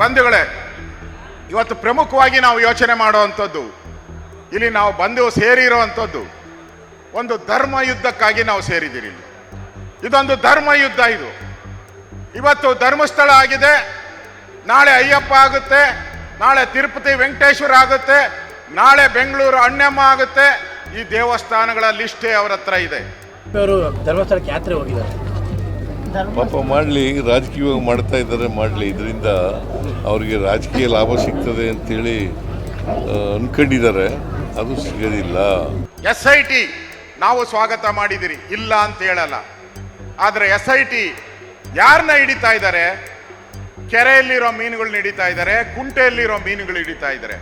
ಬಂಧುಗಳೇ ಇವತ್ತು ಪ್ರಮುಖವಾಗಿ ನಾವು ಯೋಚನೆ ಮಾಡುವಂಥದ್ದು ಇಲ್ಲಿ ನಾವು ಬಂದು ಸೇರಿರುವಂಥದ್ದು ಒಂದು ಧರ್ಮ ಯುದ್ಧಕ್ಕಾಗಿ ನಾವು ಸೇರಿದ್ದೀರಿ ಇಲ್ಲಿ. ಇದೊಂದು ಧರ್ಮ ಯುದ್ಧ ಇದು. ಇವತ್ತು ಧರ್ಮಸ್ಥಳ ಆಗಿದೆ ನಾಳೆ ಅಯ್ಯಪ್ಪ ಆಗುತ್ತೆ ನಾಳೆ ತಿರುಪತಿ ವೆಂಕಟೇಶ್ವರ ಆಗುತ್ತೆ ನಾಳೆ ಬೆಂಗಳೂರು ಅಣ್ಣಮ್ಮ ಆಗುತ್ತೆ ಈ ದೇವಸ್ಥಾನಗಳ ಲಿಸ್ಟೇ ಅವರ ಹತ್ರ ಇದೆ. ಅವರು ಧರ್ಮಸ್ಥಳಕ್ಕೆ ಯಾತ್ರೆ ಹೋಗಿದ್ದಾರೆ? ಪಾಪ ಮಾಡಲಿ ರಾಜಕೀಯವಾಗಿ ಮಾಡ್ತಾ ಇದ್ದಾರೆ ಮಾಡಲಿ. ಇದರಿಂದ ಅವರಿಗೆ ರಾಜಕೀಯ ಲಾಭ ಸಿಗ್ತದೆ ಅಂತೇಳಿ ಅನ್ಕೊಂಡಿದ್ದಾರೆ. ಅದು ಸಿಗೋದಿಲ್ಲ. ಎಸ್ ಐ ಟಿ ನಾವು ಸ್ವಾಗತ ಮಾಡಿದಿರಿ. ಇಲ್ಲ ಅಂತ ಹೇಳಲ್ಲ. ಆದರೆ ಎಸ್ ಐ ಟಿ ಯಾರನ್ನ ಹಿಡಿತಾ ಇದ್ದಾರೆ? ಕೆರೆಯಲ್ಲಿರೋ ಮೀನುಗಳನ್ನ ಹಿಡಿತಾ ಇದ್ದಾರೆ ಕುಂಟೆಯಲ್ಲಿರೋ ಮೀನುಗಳು ಹಿಡಿತಾ ಇದ್ದಾರೆ.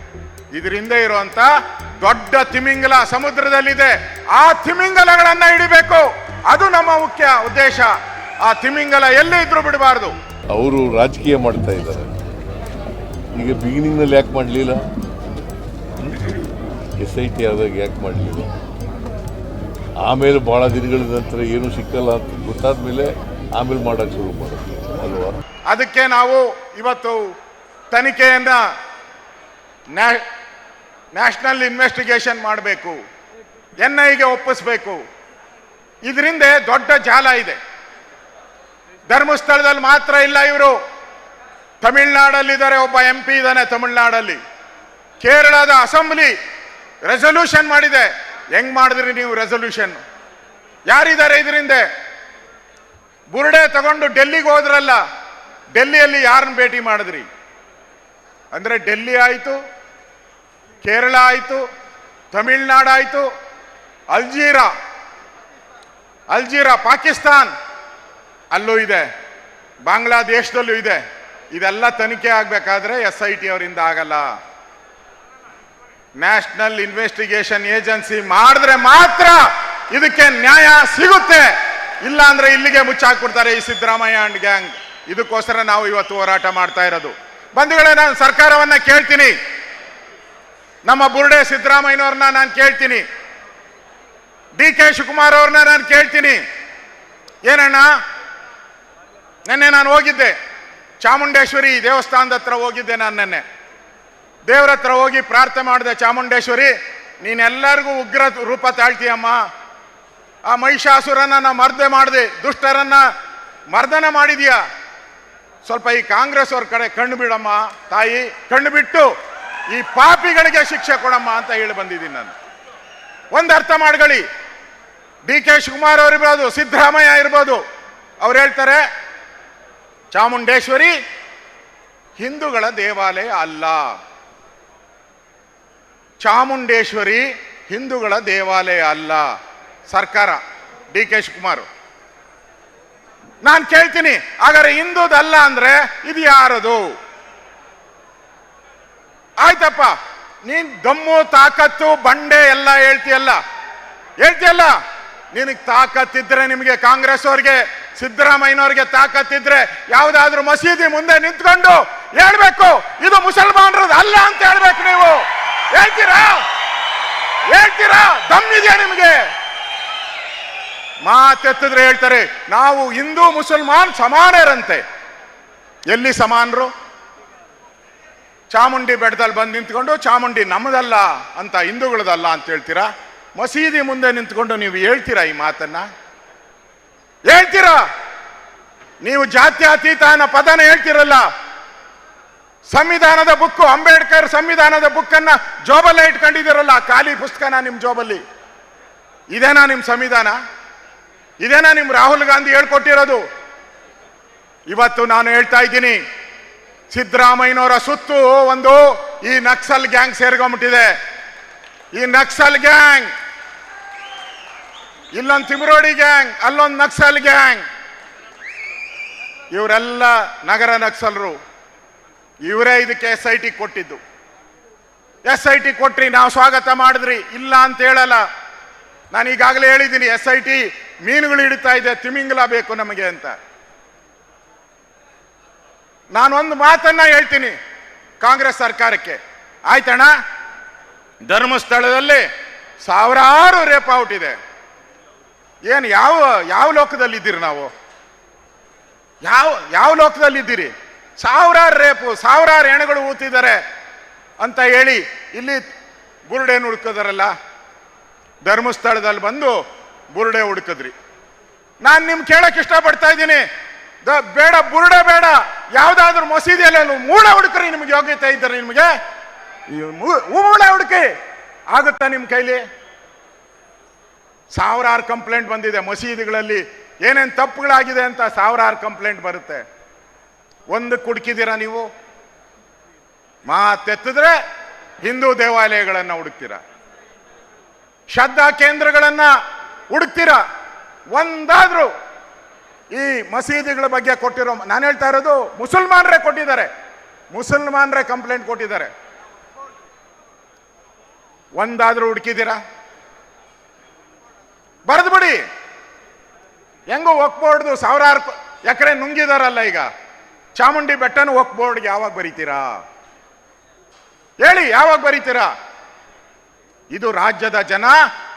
ಇದರಿಂದ ಇರುವಂತ ದೊಡ್ಡ ತಿಮಿಂಗಲ ಸಮುದ್ರದಲ್ಲಿದೆ. ಆ ತಿಮಿಂಗಲಗಳನ್ನ ಹಿಡಿಬೇಕು. ಅದು ನಮ್ಮ ಮುಖ್ಯ ಉದ್ದೇಶ. ಆ ತಿಮಿಂಗಲ ಎಲ್ಲಿ ಇದ್ರೂ ಬಿಡಬಾರ್ದು. ಅವರು ರಾಜಕೀಯ ಮಾಡ್ತಾ ಇದ್ದಾರೆ. ಈಗ ಬಿಗಿನಿಂಗ್ನಲ್ಲಿ ಯಾಕೆ ಮಾಡಲಿಲ್ಲ? ಎಸ್ ಐ ಟಿ ಆದಾಗ ಯಾಕೆ ಮಾಡಲಿಲ್ಲ? ಆಮೇಲೆ ಭಾಳ ದಿನಗಳ ನಂತರ ಏನು ಸಿಕ್ಕಲ್ಲ ಅಂತ ಗೊತ್ತಾದ ಮೇಲೆ ಆಮೇಲೆ ಮಾಡೋಕ್ಕೆ ಶುರು ಮಾಡೋದು. ಅಲ್ವಾ? ಅದಕ್ಕೆ ನಾವು ಇವತ್ತು ತನಿಖೆಯನ್ನ ನ್ಯಾಷನಲ್ ಇನ್ವೆಸ್ಟಿಗೇಷನ್ ಮಾಡಬೇಕು. ಎನ್ ಐಗೆ ಒಪ್ಪಿಸ್ಬೇಕು. ಇದರಿಂದ ದೊಡ್ಡ ಜಾಲ ಇದೆ. ಧರ್ಮಸ್ಥಳದಲ್ಲಿ ಮಾತ್ರ ಇಲ್ಲ ಇವರು. ತಮಿಳ್ನಾಡಲ್ಲಿದ್ದಾರೆ ಒಬ್ಬ ಎಂ ಪಿ ಇದ್ದಾನೆ ತಮಿಳ್ನಾಡಲ್ಲಿ. ಕೇರಳದ ಅಸೆಂಬ್ಲಿ ರೆಸೊಲ್ಯೂಷನ್ ಮಾಡಿದೆ. ಹೆಂಗ್ ಮಾಡಿದ್ರಿ ನೀವು ರೆಸೊಲ್ಯೂಷನ್ ಯಾರಿದ್ದಾರೆ ಇದರಿಂದ? ಬುರುಡೆ ತಗೊಂಡು ಡೆಲ್ಲಿಗೆ ಹೋದ್ರಲ್ಲ, ಡೆಲ್ಲಿಯಲ್ಲಿ ಯಾರನ್ನ ಭೇಟಿ ಮಾಡಿದ್ರಿ? ಅಂದ್ರೆ ಡೆಲ್ಲಿ ಆಯಿತು, ಕೇರಳ ಆಯಿತು, ತಮಿಳ್ನಾಡು ಆಯಿತು, ಅಲ್ಜೀರಾ ಅಲ್ಜೀರಾ, ಪಾಕಿಸ್ತಾನ್ ಅಲ್ಲೂ ಇದೆ, ಬಾಂಗ್ಲಾದೇಶದಲ್ಲೂ ಇದೆ. ಇದೆಲ್ಲ ತನಿಖೆ ಆಗಬೇಕಾದ್ರೆ ಎಸ್ ಐ ಟಿ ಅವರಿಂದ ಆಗಲ್ಲ. ನ್ಯಾಷನಲ್ ಇನ್ವೆಸ್ಟಿಗೇಷನ್ ಏಜೆನ್ಸಿ ಮಾಡಿದ್ರೆ ಮಾತ್ರ ಇದಕ್ಕೆ ನ್ಯಾಯ ಸಿಗುತ್ತೆ. ಇಲ್ಲ ಅಂದ್ರೆ ಇಲ್ಲಿಗೆ ಮುಚ್ಚಾಕ್ಬಿಡ್ತಾರೆ ಈ ಸಿದ್ದರಾಮಯ್ಯ ಅಂಡ್ ಗ್ಯಾಂಗ್. ಇದಕ್ಕೋಸ್ಕರ ನಾವು ಇವತ್ತು ಹೋರಾಟ ಮಾಡ್ತಾ ಇರೋದು. ಬಂಧುಗಳೇ, ನಾನು ಸರ್ಕಾರವನ್ನ ಕೇಳ್ತೀನಿ. ನಮ್ಮ ಬುರ್ಡೆ ಸಿದ್ದರಾಮಯ್ಯನವ್ರನ್ನ ನಾನು ಕೇಳ್ತೀನಿ. ಡಿ ಕೆ ಶಿವಕುಮಾರ್ ಅವ್ರನ್ನ ನಾನು ಕೇಳ್ತೀನಿ. ಏನಣ್ಣ? ನಿನ್ನೆ ನಾನು ಹೋಗಿದ್ದೆ. ಚಾಮುಂಡೇಶ್ವರಿ ದೇವಸ್ಥಾನದ ಹತ್ರ ಹೋಗಿದ್ದೆ ನಾನು ನೆನ್ನೆ. ದೇವ್ರ ಹತ್ರ ಹೋಗಿ ಪ್ರಾರ್ಥನೆ ಮಾಡಿದೆ, ಚಾಮುಂಡೇಶ್ವರಿ, ನೀನೆಲ್ಲರಿಗೂ ಉಗ್ರ ರೂಪ ತಾಳ್ತೀಯಮ್ಮ. ಆ ಮಹಿಷಾಸುರನ ನಾ ಮರ್ದೆ ಮಾಡಿದೆ, ದುಷ್ಟರನ್ನ ಮರ್ದನ ಮಾಡಿದೀಯ? ಸ್ವಲ್ಪ ಈ ಕಾಂಗ್ರೆಸ್ ಅವ್ರ ಕಡೆ ಕಣ್ಣು ಬಿಡಮ್ಮ, ತಾಯಿ, ಕಣ್ಣು ಬಿಟ್ಟು ಈ ಪಾಪಿಗಳಿಗೆ ಶಿಕ್ಷೆ ಕೊಡಮ್ಮ ಅಂತ ಹೇಳಿ ಬಂದಿದ್ದೀನಿ ನಾನು. ಒಂದು ಅರ್ಥ ಮಾಡ್ಕೊಳ್ಳಿ. ಡಿ ಕೆ ಶಿವಕುಮಾರ್ ಅವರಿರ್ಬೋದು, ಸಿದ್ದರಾಮಯ್ಯ ಇರ್ಬೋದು, ಅವ್ರು ಹೇಳ್ತಾರೆ ಚಾಮುಂಡೇಶ್ವರಿ ಹಿಂದೂಗಳ ದೇವಾಲಯ ಅಲ್ಲ. ಚಾಮುಂಡೇಶ್ವರಿ ಹಿಂದೂಗಳ ದೇವಾಲಯ ಅಲ್ಲ. ಸರ್ಕಾರ, ಡಿ ಕೆ ಶಿವಕುಮಾರ್. ನಾನು ಕೇಳ್ತೀನಿ, ಹಾಗಾದ್ರೆ ಹಿಂದೂದಲ್ಲ ಅಂದ್ರೆ ಇದು ಯಾರದು? ಆಯ್ತಪ್ಪ, ನೀನ್ ದಮ್ಮು ತಾಕತ್ತು, ಬಂಡೆ ಎಲ್ಲ ಹೇಳ್ತೀಯಲ್ಲ? ಹೇಳ್ತೀಯಲ್ಲ? ನಿನಗೆ ತಾಕತ್ತಿದ್ರೆ ನಿಮಗೆ ಕಾಂಗ್ರೆಸ್ ಅವ್ರಿಗೆ ಸಿದ್ದರಾಮಯ್ಯನವ್ರಿಗೆ ತಾಕತ್ತಿದ್ರೆ ಯಾವುದಾದ್ರೂ ಮಸೀದಿ ಮುಂದೆ ನಿಂತ್ಕೊಂಡು ಹೇಳ್ಬೇಕು, ಇದು ಮುಸಲ್ಮಾನರದ್ದು ಅಲ್ಲ ಅಂತ ಹೇಳ್ಬೇಕು ನೀವು. ಹೇಳ್ತೀರಾ? ಹೇಳ್ತೀರಾ? ದಮ್ಮಿದೆಯಾ ನಿಮಗೆ? ಮಾತೆತ್ತಿದ್ರೆ ಹೇಳ್ತಾರೆ, ನಾವು ಹಿಂದೂ ಮುಸಲ್ಮಾನ್ ಸಮಾನರಂತೆ. ಎಲ್ಲಿ ಸಮಾನರು? ಚಾಮುಂಡಿ ಬೆಟ್ಟದಲ್ಲಿ ಬಂದು ನಿಂತ್ಕೊಂಡು, ಚಾಮುಂಡಿ ನಮ್ಮದಲ್ಲ ಅಂತ ಹಿಂದೂಗಳದಲ್ಲ ಅಂತ ಹೇಳ್ತೀರಾ? ಮಸೀದಿ ಮುಂದೆ ನಿಂತ್ಕೊಂಡು ನೀವು ಹೇಳ್ತೀರಾ ಈ ಮಾತನ್ನ? ಹೇಳ್ತೀರಾ? ನೀವು ಜಾತ್ಯತೀತ ಅನ್ನೋ ಪದನ ಹೇಳ್ತಿರಲ್ಲ? ಸಂವಿಧಾನದ ಬುಕ್ಕು ಅಂಬೇಡ್ಕರ್ ಸಂವಿಧಾನದ ಬುಕ್ಕನ್ನ ಜೋಬಲ್ಲೇ ಇಟ್ಕೊಂಡಿದ್ದೀರಲ್ಲ ಖಾಲಿ ಪುಸ್ತಕನ ನಿಮ್ಮ ಜೋಬಲ್ಲಿ? ಇದೇನಾ ನಿಮ್ಮ ಸಂವಿಧಾನ? ಇದೇನಾ ನಿಮ್ ರಾಹುಲ್ ಗಾಂಧಿ ಹೇಳ್ಕೊಟ್ಟಿರೋದು? ಇವತ್ತು ನಾನು ಹೇಳ್ತಾ ಇದ್ದೀನಿ, ಸಿದ್ದರಾಮಯ್ಯನವರ ಸುತ್ತು ಒಂದು ಈ ನಕ್ಸಲ್ ಗ್ಯಾಂಗ್ ಸೇರ್ಕೊಂಬಿಟ್ಟಿದೆ ಈ ನಕ್ಸಲ್ ಗ್ಯಾಂಗ್ ಇಲ್ಲೊಂದು ತಿಮರೋಡಿ ಗ್ಯಾಂಗ್, ಅಲ್ಲೊಂದು ನಕ್ಸಲ್ ಗ್ಯಾಂಗ್. ಇವರೆಲ್ಲ ನಗರ ನಕ್ಸಲ್ರು. ಇವರೇ ಇದಕ್ಕೆ ಎಸ್ ಐ ಟಿ ಕೊಟ್ಟಿದ್ದು. ಎಸ್ ಐ ಟಿ ಕೊಟ್ರಿ, ನಾವು ಸ್ವಾಗತ ಮಾಡಿದ್ರಿ. ಇಲ್ಲ ಅಂತ ಹೇಳಲ್ಲ. ನಾನು ಈಗಾಗಲೇ ಹೇಳಿದ್ದೀನಿ ಎಸ್ ಐ ಟಿ ಮೀನುಗಳು ಹಿಡಿತಾ ಇದೆ, ತಿಮಿಂಗ್ಲ ಬೇಕು ನಮಗೆ ಅಂತ. ನಾನೊಂದು ಮಾತನ್ನ ಹೇಳ್ತೀನಿ ಕಾಂಗ್ರೆಸ್ ಸರ್ಕಾರಕ್ಕೆ. ಆಯ್ತಣ್ಣ? ಧರ್ಮಸ್ಥಳದಲ್ಲಿ ಸಾವಿರಾರು ರೇಪ್ ಔಟ್ ಇದೆ. ಏನು ಯಾವ ಯಾವ ಲೋಕದಲ್ಲಿ ಇದ್ದೀರಿ ನಾವು? ಯಾವ ಯಾವ ಲೋಕದಲ್ಲಿ ಇದ್ದೀರಿ ಸಾವಿರಾರು ರೇಪು, ಸಾವಿರಾರು ಹೆಣಗಳು ಊತಿದ್ದಾರೆ ಅಂತ ಹೇಳಿ ಇಲ್ಲಿ ಬುರುಡೆಯನ್ನು ಹುಡ್ಕೋದಾರಲ್ಲ? ಧರ್ಮಸ್ಥಳದಲ್ಲಿ ಬಂದು ಬುರುಡೆ ಹುಡುಕಿದ್ರಿ. ನಾನು ನಿಮ್ಗೆ ಕೇಳಕ್ಕೆ ಇಷ್ಟಪಡ್ತಾ ಇದ್ದೀನಿ. ದ- ಬೇಡ, ಬುರುಡೆ ಬೇಡ. ಯಾವುದಾದ್ರೂ ಮಸೀದಿಯಲ್ಲಿ ಮೂಳೆ ಹುಡುಕ್ರಿ ನಿಮ್ಗೆ ಯೋಗ್ಯತೆ ಇದ್ದಾರೆ ನಿಮಗೆ. ಮೂಳೆ ಹುಡುಕಿ. ಆಗುತ್ತಾ ನಿಮ್ಮ ಕೈಲಿ? ಸಾವಿರಾರು ಕಂಪ್ಲೇಂಟ್ ಬಂದಿದೆ ಮಸೀದಿಗಳಲ್ಲಿ. ಏನೇನು ತಪ್ಪುಗಳಾಗಿದೆ ಅಂತ ಸಾವಿರಾರು ಕಂಪ್ಲೇಂಟ್ ಬರುತ್ತೆ. ಒಂದು ಕುಡ್ಕಿದ್ದೀರಾ ನೀವು? ಮಾತೆತ್ತಿದ್ರೆ ಹಿಂದೂ ದೇವಾಲಯಗಳನ್ನು ಹುಡುಕ್ತೀರಾ? ಶ್ರದ್ಧಾ ಕೇಂದ್ರಗಳನ್ನ ಹುಡುಕ್ತೀರಾ? ಒಂದಾದ್ರೂ. ಈ ಮಸೀದಿಗಳ ಬಗ್ಗೆ ಕೊಟ್ಟಿರೋ, ನಾನು ಹೇಳ್ತಾ ಇರೋದು ಮುಸಲ್ಮಾನರೇ ಕೊಟ್ಟಿದ್ದಾರೆ. ಮುಸಲ್ಮಾನರೇ ಕಂಪ್ಲೇಂಟ್ ಕೊಟ್ಟಿದ್ದಾರೆ. ಒಂದಾದರೂ ಹುಡುಕಿದ್ದೀರಾ ಬರೆದು ಬಿಡಿ ಹೆಂಗೋ ಹೋಗ್ಬೋರ್ಡ್ದು ಸಾವಿರಾರು ಎಕರೆ ನುಂಗಿದಾರಲ್ಲ ಈಗ. ಚಾಮುಂಡಿ ಬೆಟ್ಟನ ಹೋಗ್ಬೋರ್ಡ್ ಯಾವಾಗ ಬರೀತೀರಾ? ಹೇಳಿ, ಯಾವಾಗ ಬರೀತೀರಾ? ಇದು ರಾಜ್ಯದ ಜನ,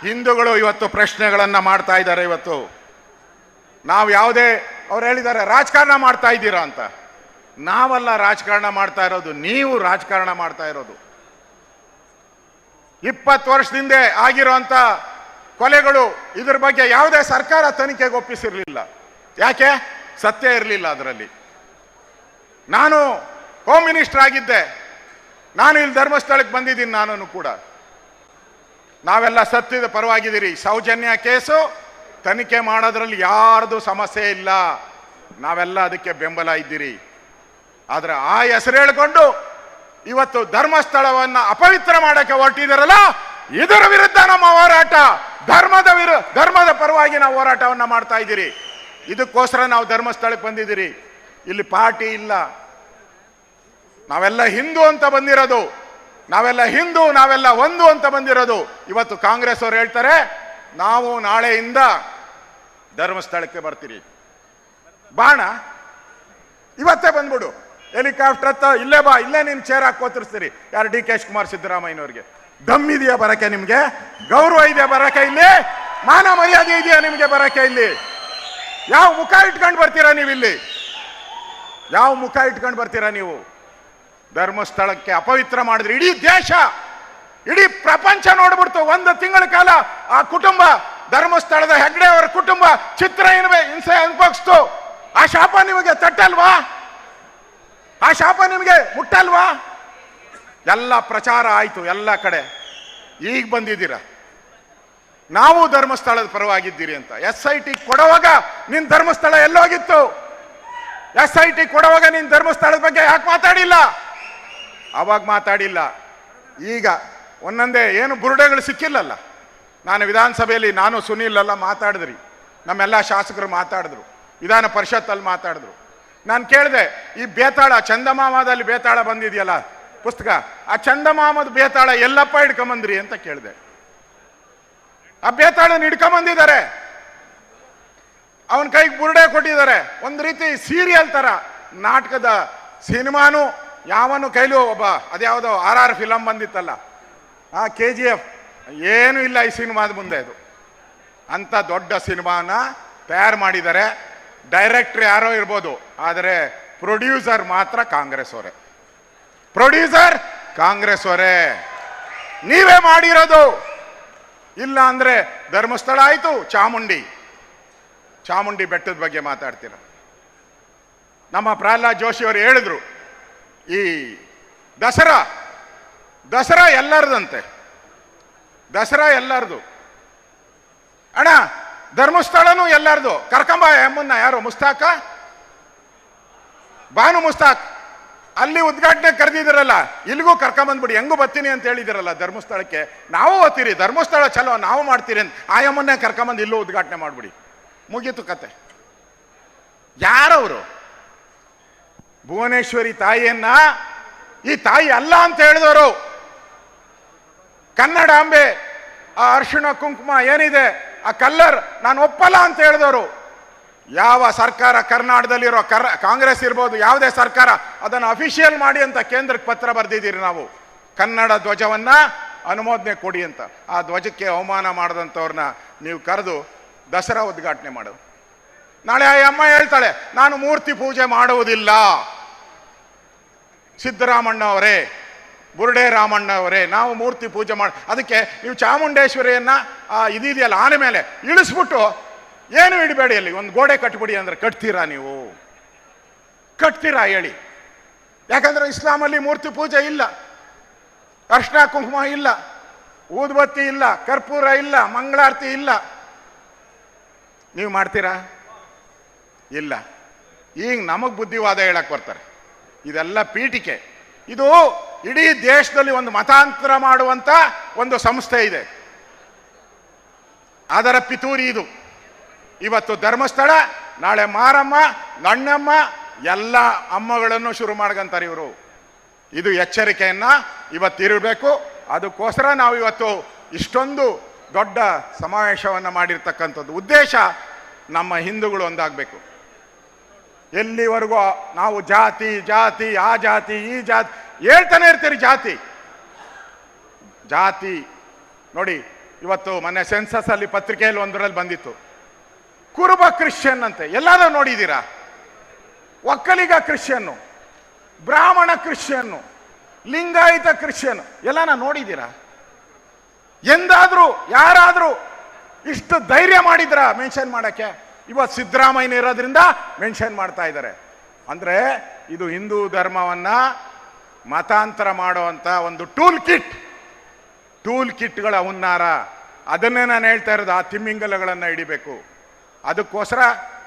ಹಿಂದೂಗಳು ಇವತ್ತು ಪ್ರಶ್ನೆಗಳನ್ನ ಮಾಡ್ತಾ ಇದ್ದಾರೆ ಇವತ್ತು. ನಾವು ಯಾವುದೇ, ಅವ್ರು ಹೇಳಿದ್ದಾರೆ, ರಾಜಕಾರಣ ಮಾಡ್ತಾ ಇದ್ದೀರಾ ಅಂತ. ನಾವಲ್ಲ ರಾಜಕಾರಣ ಮಾಡ್ತಾ ಇರೋದು, ನೀವು ರಾಜಕಾರಣ ಮಾಡ್ತಾ ಇರೋದು. ಇಪ್ಪತ್ತು ವರ್ಷದಿಂದ ಆಗಿರೋಂಥ ಕೊಲೆಗಳು ಇದ್ರ ಬಗ್ಗೆ ಯಾವುದೇ ಸರ್ಕಾರ ತನಿಖೆಗೆ ಒಪ್ಪಿಸಿರ್ಲಿಲ್ಲ. ಯಾಕೆ? ಸತ್ಯ ಇರಲಿಲ್ಲ ಅದರಲ್ಲಿ. ನಾನು ಹೋಮ್ ಮಿನಿಸ್ಟರ್ ಆಗಿದ್ದೆ. ನಾನು ಇಲ್ಲಿ ಧರ್ಮಸ್ಥಳಕ್ಕೆ ಬಂದಿದ್ದೀನಿ ನಾನು ಕೂಡ. ನಾವೆಲ್ಲ ಸತ್ಯದ ಪರವಾಗಿದ್ದೀರಿ. ಸೌಜನ್ಯ ಕೇಸು, ತನಿಖೆ ಮಾಡೋದ್ರಲ್ಲಿ ಯಾರ್ದು ಸಮಸ್ಯೆ ಇಲ್ಲ. ನಾವೆಲ್ಲ ಅದಕ್ಕೆ ಬೆಂಬಲ ಇದ್ದೀರಿ. ಆದರೆ ಆ ಹೆಸರು ಹೇಳಿಕೊಂಡು ಇವತ್ತು ಧರ್ಮಸ್ಥಳವನ್ನು ಅಪವಿತ್ರ ಮಾಡೋಕ್ಕೆ ಹೊರಟಿದಾರಲ್ಲ, ಇದರ ವಿರುದ್ಧ ನಮ್ಮ ಹೋರಾಟ. ಧರ್ಮದ ವಿರು, ಧರ್ಮದ ಪರವಾಗಿ ನಾವು ಹೋರಾಟವನ್ನು ಮಾಡ್ತಾ ಇದ್ದೀರಿ. ಇದಕ್ಕೋಸ್ಕರ ನಾವು ಧರ್ಮಸ್ಥಳಕ್ಕೆ ಬಂದಿದ್ದೀರಿ. ಇಲ್ಲಿ ಪಾರ್ಟಿ ಇಲ್ಲ. ನಾವೆಲ್ಲ ಹಿಂದೂ ಅಂತ ಬಂದಿರೋದು. ನಾವೆಲ್ಲ ಹಿಂದೂ, ನಾವೆಲ್ಲ ಒಂದು ಅಂತ ಬಂದಿರೋದು. ಇವತ್ತು ಕಾಂಗ್ರೆಸ್ ಅವರು ಹೇಳ್ತಾರೆ, ನಾವು ನಾಳೆಯಿಂದ ಧರ್ಮಸ್ಥಳಕ್ಕೆ ಬರ್ತೀರಿ. ಬಾಣ? ಇವತ್ತೇ ಬಂದ್ಬಿಡು. ಹೆಲಿಕಾಪ್ಟರ್ ಹತ್ತ ಇಲ್ಲೇ ಬಾ, ಇಲ್ಲೇ ನಿನ್ನ ಚೇರ್ ಹಾಕೋತಿರ್ಸ್ತೀರಿ ಯಾರು ಡಿ ಕೆ ಶಿವಕುಮಾರ್ ಸಿದ್ದರಾಮಯ್ಯನವ್ರಿಗೆ. ದಮ್ ಇದೆಯಾ ಬರಕ್ಕೆ ನಿಮ್ಗೆ? ಗೌರವ ಇದೆಯಾ ಬರಕ್ಕೆ ಇಲ್ಲಿ? ಮಾನ ಮರ್ಯಾದೆ ಇದೆಯಾ ನಿಮ್ಗೆ ಬರಕ್ಕೆ ಇಲ್ಲಿ? ಯಾವ ಮುಖ ಇಟ್ಕೊಂಡು ಬರ್ತೀರಾ ನೀವು ಇಲ್ಲಿ ಯಾವ ಮುಖ ಇಟ್ಕೊಂಡು ಬರ್ತೀರಾ ನೀವು? ಧರ್ಮಸ್ಥಳಕ್ಕೆ ಅಪವಿತ್ರ ಮಾಡಿದ್ರೆ ಇಡೀ ದೇಶ, ಇಡೀ ಪ್ರಪಂಚ ನೋಡ್ಬಿಡ್ತು. ಒಂದು ತಿಂಗಳ ಕಾಲ ಆ ಕುಟುಂಬ, ಧರ್ಮಸ್ಥಳದ ಹೆಗ್ಡೆ ಅವರ ಕುಟುಂಬ ಚಿತ್ರ ಏನ್ಬೇ ಹಿಂಸೆ ಅನುಭವಿಸ್ತು. ಆ ಶಾಪ ನಿಮಗೆ ತಟ್ಟಲ್ವಾ? ಆ ಶಾಪ ನಿಮಗೆ ಮುಟ್ಟಲ್ವಾ? ಎಲ್ಲ ಪ್ರಚಾರ ಆಯಿತು ಎಲ್ಲ ಕಡೆ. ಈಗ ಬಂದಿದ್ದೀರ. ನಾವು ಧರ್ಮಸ್ಥಳದ ಪರವಾಗಿದ್ದೀರಿ ಅಂತ. ಎಸ್ ಐ ಟಿ ಕೊಡುವಾಗ ನಿನ್ನ ಧರ್ಮಸ್ಥಳ ಎಲ್ಲೋಗಿತ್ತು. ಎಸ್ ಐ ಟಿ ಕೊಡುವಾಗ ನಿನ್ನ ಧರ್ಮಸ್ಥಳದ ಬಗ್ಗೆ ಯಾಕೆ ಮಾತಾಡಿಲ್ಲ? ಅವಾಗ ಮಾತಾಡಿಲ್ಲ. ಈಗ ಒಂದೊಂದೇ ಏನು ಬುರುಡೆಗಳು ಸಿಕ್ಕಿಲ್ಲಲ್ಲ. ನಾನು ವಿಧಾನಸಭೆಯಲ್ಲಿ ನಾನು ಸುನೀಲ್ ಅಲ್ಲ ಮಾತಾಡಿದ್ರಿ. ನಮ್ಮೆಲ್ಲ ಶಾಸಕರು ಮಾತಾಡಿದ್ರು. ವಿಧಾನ ಪರಿಷತ್ತಲ್ಲಿ ಮಾತಾಡಿದ್ರು. ನಾನು ಕೇಳಿದೆ, ಈ ಬೇತಾಳ, ಚಂದಮಾಮದಲ್ಲಿ ಬೇತಾಳ ಬಂದಿದೆಯಲ್ಲ ಪುಸ್ತಕ, ಆ ಚಂದಮಾಮದ ಬೇತಾಳ ಎಲ್ಲಪ್ಪ ಹಿಡ್ಕೊಂಬಂದ್ರಿ ಅಂತ ಕೇಳಿದೆ. ಆ ಬೇತಾಳನ ಹಿಡ್ಕೊಂಬಂದಿದ್ದಾರೆ. ಅವನ ಕೈಗೆ ಬುರುಡೆ ಕೊಟ್ಟಿದ್ದಾರೆ. ಒಂದು ರೀತಿ ಸೀರಿಯಲ್ ತರ ನಾಟಕದ ಸಿನಿಮಾನು ಯಾವನು ಕೈಲೂ ಒಬ್ಬ ಅದ್ಯಾವುದೋ ಆರ್ ಆರ್ ಫಿಲಂ ಬಂದಿತ್ತಲ್ಲ. ಆ ಕೆ ಜಿ ಎಫ್ ಏನೂ ಇಲ್ಲ ಈ ಸಿನಿಮಾದ ಮುಂದೆ ಇದು ಅಂತ ದೊಡ್ಡ ಸಿನಿಮಾನ ತಯಾರು ಮಾಡಿದ್ದಾರೆ. ಡೈರೆಕ್ಟ್ರ್ ಯಾರೋ ಇರ್ಬೋದು, ಆದರೆ ಪ್ರೊಡ್ಯೂಸರ್ ಮಾತ್ರ ಕಾಂಗ್ರೆಸ್ ಅವರೇ ಪ್ರೊಡ್ಯೂಸರ್ ಕಾಂಗ್ರೆಸ್ ಅವರೇ ನೀವೇ ಮಾಡಿರೋದು. ಇಲ್ಲ ಅಂದ್ರೆ ಧರ್ಮಸ್ಥಳ ಆಯಿತು, ಚಾಮುಂಡಿ. ಚಾಮುಂಡಿ ಬೆಟ್ಟದ ಬಗ್ಗೆ ಮಾತಾಡ್ತೀರ? ನಮ್ಮ ಪ್ರಹ್ಲಾದ್ ಜೋಶಿ ಅವರು ಹೇಳಿದ್ರು, ಈ ದಸರಾ ದಸರಾ ಎಲ್ಲರದಂತೆ, ದಸರಾ ಎಲ್ಲರದು. ಅಣ್ಣ, ಧರ್ಮಸ್ಥಳನೂ ಎಲ್ಲರದು. ಕರ್ಕಂಬ ಎಮ್ಮನ್ನ ಯಾರು, ಮುಸ್ತಾಕ? ಬಾನು ಮುಸ್ತಾಕ್. ಅಲ್ಲಿ ಉದ್ಘಾಟನೆ ಕರೆದಿದ್ದೀರಲ್ಲ, ಇಲ್ಲಿಗೂ ಕರ್ಕೊಂಬಂದ್ಬಿಡಿ ಹೆಂಗೂ ಬರ್ತೀನಿ ಅಂತ ಹೇಳಿದಿರಲ್ಲ ಧರ್ಮಸ್ಥಳಕ್ಕೆ. ನಾವು ಓದ್ತೀರಿ ಧರ್ಮಸ್ಥಳ ಚಲೋ ನಾವು ಮಾಡ್ತೀರಿ ಅಂತ. ಆಯಮ್ಮನ್ನೇ ಕರ್ಕೊಂಬಂದು ಇಲ್ಲೂ ಉದ್ಘಾಟನೆ ಮಾಡ್ಬಿಡಿ. ಮುಗೀತು ಕತೆ. ಯಾರವರು? ಭುವನೇಶ್ವರಿ ತಾಯಿಯನ್ನ? ಈ ತಾಯಿ ಅಲ್ಲ ಅಂತ ಹೇಳಿದವರು. ಕನ್ನಡ ಅಂಬೆ, ಆ ಅರ್ಶಿಣ ಕುಂಕುಮ ಏನಿದೆ, ಆ ಕಲ್ಲರ್, ನಾನು ಒಪ್ಪಲ್ಲ ಅಂತ ಹೇಳಿದವರು. ಯಾವ ಸರ್ಕಾರ ಕರ್ನಾಟಕದಲ್ಲಿರೋ ಕರ್, ಕಾಂಗ್ರೆಸ್ ಇರ್ಬೋದು, ಯಾವುದೇ ಸರ್ಕಾರ ಅದನ್ನು ಅಫಿಷಿಯಲ್ ಮಾಡಿ ಅಂತ ಕೇಂದ್ರಕ್ಕೆ ಪತ್ರ ಬರೆದಿದ್ದೀರಿ ನಾವು. ಕನ್ನಡ ಧ್ವಜವನ್ನು ಅನುಮೋದನೆ ಕೊಡಿ ಅಂತ. ಆ ಧ್ವಜಕ್ಕೆ ಅವಮಾನ ಮಾಡಿದಂಥವ್ರನ್ನ ನೀವು ಕರೆದು ದಸರಾ ಉದ್ಘಾಟನೆ ಮಾಡು ನಾಳೆ ಆ ಅಮ್ಮ ಹೇಳ್ತಾಳೆ, ನಾನು ಮೂರ್ತಿ ಪೂಜೆ ಮಾಡುವುದಿಲ್ಲ. ಸಿದ್ದರಾಮಣ್ಣ ಅವರೇ, ಬುರುಡೆ ರಾಮಣ್ಣ ಅವರೇ, ನಾವು ಮೂರ್ತಿ ಪೂಜೆ ಮಾಡಿ, ಅದಕ್ಕೆ ನೀವು ಚಾಮುಂಡೇಶ್ವರಿಯನ್ನು ಇದಿದೆಯಲ್ಲ ಆನೆ ಮೇಲೆ ಇಳಿಸ್ಬಿಟ್ಟು ಏನು ಇಡಬೇಡಿ ಅಲ್ಲಿ? ಒಂದು ಗೋಡೆ ಕಟ್ಬಿಡಿ ಅಂದ್ರೆ ಕಟ್ತೀರಾ ನೀವು? ಕಟ್ತೀರಾ ಹೇಳಿ. ಯಾಕಂದ್ರೆ ಇಸ್ಲಾಮಲ್ಲಿ ಮೂರ್ತಿ ಪೂಜೆ ಇಲ್ಲ. ಅರ್ಶನ ಕುಂಕುಮ ಇಲ್ಲ. ಊದ್ಬತ್ತಿ ಇಲ್ಲ. ಕರ್ಪೂರ ಇಲ್ಲ. ಮಂಗಳಾರತಿ ಇಲ್ಲ. ನೀವು ಮಾಡ್ತೀರಾ? ಇಲ್ಲ. ಈಗ ನಮಗೆ ಬುದ್ಧಿವಾದ ಹೇಳಕ್ ಬರ್ತಾರೆ. ಇದೆಲ್ಲ ಪೀಠಿಕೆ. ಇದು ಇಡೀ ದೇಶದಲ್ಲಿ ಒಂದು ಮತಾಂತರ ಮಾಡುವಂತ ಒಂದು ಸಂಸ್ಥೆ ಇದೆ. ಅದರ ಪಿತೂರಿ ಇದು. ಇವತ್ತು ಧರ್ಮಸ್ಥಳ, ನಾಳೆ ಮಾರಮ್ಮ ಗಣ್ಣಮ್ಮ ಎಲ್ಲ ಅಮ್ಮಗಳನ್ನು ಶುರು ಮಾಡ್ಕಂತಾರೆ ಇವರು. ಇದು ಎಚ್ಚರಿಕೆಯನ್ನ ಇವತ್ತಿರಬೇಕು ಅದಕ್ಕೋಸ್ಕರ ನಾವು ಇವತ್ತು ಇಷ್ಟೊಂದು ದೊಡ್ಡ ಸಮಾವೇಶವನ್ನು ಮಾಡಿರ್ತಕ್ಕಂಥದ್ದು. ಉದ್ದೇಶ ನಮ್ಮ ಹಿಂದೂಗಳು ಒಂದಾಗಬೇಕು. ಎಲ್ಲಿವರೆಗೂ ನಾವು ಜಾತಿ ಜಾತಿ, ಆ ಜಾತಿ, ಈ ಜಾತಿ, ಹೇಳ್ತಾನೆ ಇರ್ತೀರಿ ಜಾತಿ. ಜಾತಿ, ನೋಡಿ, ಇವತ್ತು ಮೊನ್ನೆ ಸೆನ್ಸಸ್ ಅಲ್ಲಿ ಪತ್ರಿಕೆಯಲ್ಲಿ ಒಂದರಲ್ಲಿ ಬಂದಿತ್ತು. ಕುರುಬ ಕ್ರಿಶ್ಚಿಯನ್ ಅಂತೆ. ಎಲ್ಲಾದ್ರೂ ನೋಡಿದ್ದೀರಾ? ಒಕ್ಕಲಿಗ ಕ್ರಿಶ್ಚಿಯನ್ನು, ಬ್ರಾಹ್ಮಣ ಕ್ರಿಶ್ಚಿಯನ್ನು, ಲಿಂಗಾಯತ ಕ್ರಿಶ್ಚಿಯನ್, ಎಲ್ಲಾನ ನೋಡಿದ್ದೀರಾ? ಎಂದಾದರೂ, ಯಾರಾದರೂ ಇಷ್ಟು ಧೈರ್ಯ ಮಾಡಿದ್ರ ಮೆನ್ಷನ್ ಮಾಡಕ್ಕೆ? ಇವತ್ತು ಸಿದ್ದರಾಮಯ್ಯ ಇರೋದ್ರಿಂದ ಮೆನ್ಷನ್ ಮಾಡ್ತಾ ಇದ್ದಾರೆ. ಅಂದ್ರೆ ಇದು ಹಿಂದೂ ಧರ್ಮವನ್ನ ಮತಾಂತರ ಮಾಡುವಂತ ಒಂದು ಟೂಲ್ ಕಿಟ್. ಟೂಲ್ ಕಿಟ್ಗಳ ಹುನ್ನಾರ. ಅದನ್ನೇ ನಾನು ಹೇಳ್ತಾ ಇರೋದು, ಆ ತಿಮ್ಮಿಂಗಲಗಳನ್ನು ಹಿಡಿಬೇಕು. ಅದಕ್ಕೋಸ್ಕರ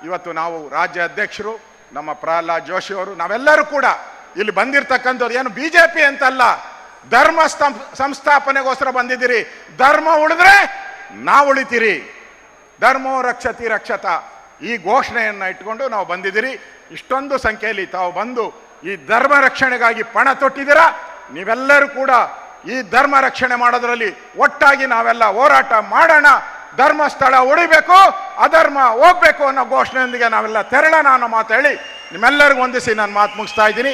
ಇವತ್ತು ನಾವು ರಾಜ್ಯ ಅಧ್ಯಕ್ಷರು, ನಮ್ಮ ಪ್ರಹ್ಲಾದ್ ಜೋಶಿ ಅವರು, ನಾವೆಲ್ಲರೂ ಕೂಡ ಇಲ್ಲಿ ಬಂದಿರತಕ್ಕಂಥವ್ರು ಏನು ಬಿ ಜೆ ಪಿ ಅಂತಲ್ಲ, ಧರ್ಮ ಸಂಸ್ಥಾಪನೆಗೋಸ್ಕರ ಬಂದಿದ್ದೀರಿ. ಧರ್ಮ ಉಳಿದ್ರೆ ನಾವು ಉಳಿತೀರಿ. ಧರ್ಮೋ ರಕ್ಷತಿ ರಕ್ಷತ ಈ ಘೋಷಣೆಯನ್ನು ಇಟ್ಕೊಂಡು ನಾವು ಬಂದಿದ್ದೀರಿ. ಇಷ್ಟೊಂದು ಸಂಖ್ಯೆಯಲ್ಲಿ ತಾವು ಬಂದು ಈ ಧರ್ಮ ರಕ್ಷಣೆಗಾಗಿ ಪಣ ತೊಟ್ಟಿದ್ದೀರಾ? ನೀವೆಲ್ಲರೂ ಕೂಡ ಈ ಧರ್ಮ ರಕ್ಷಣೆ ಮಾಡೋದ್ರಲ್ಲಿ ಒಟ್ಟಾಗಿ ನಾವೆಲ್ಲ ಹೋರಾಟ ಮಾಡೋಣ. ಧರ್ಮಸ್ಥಳ ಉಳಿಬೇಕು, ಅಧರ್ಮ ಹೋಗ್ಬೇಕು ಅನ್ನೋ ಘೋಷಣೆಯೊಂದಿಗೆ ನಾವೆಲ್ಲ ತೆರಳೋಣ ಅನ್ನೋ ಮಾತು ಹೇಳಿ ನಿಮ್ಮೆಲ್ಲರಿಗೂ ಹೊಂದಿಸಿ ನಾನು ಮಾತು ಮುಗಿಸ್ತಾ ಇದ್ದೀನಿ.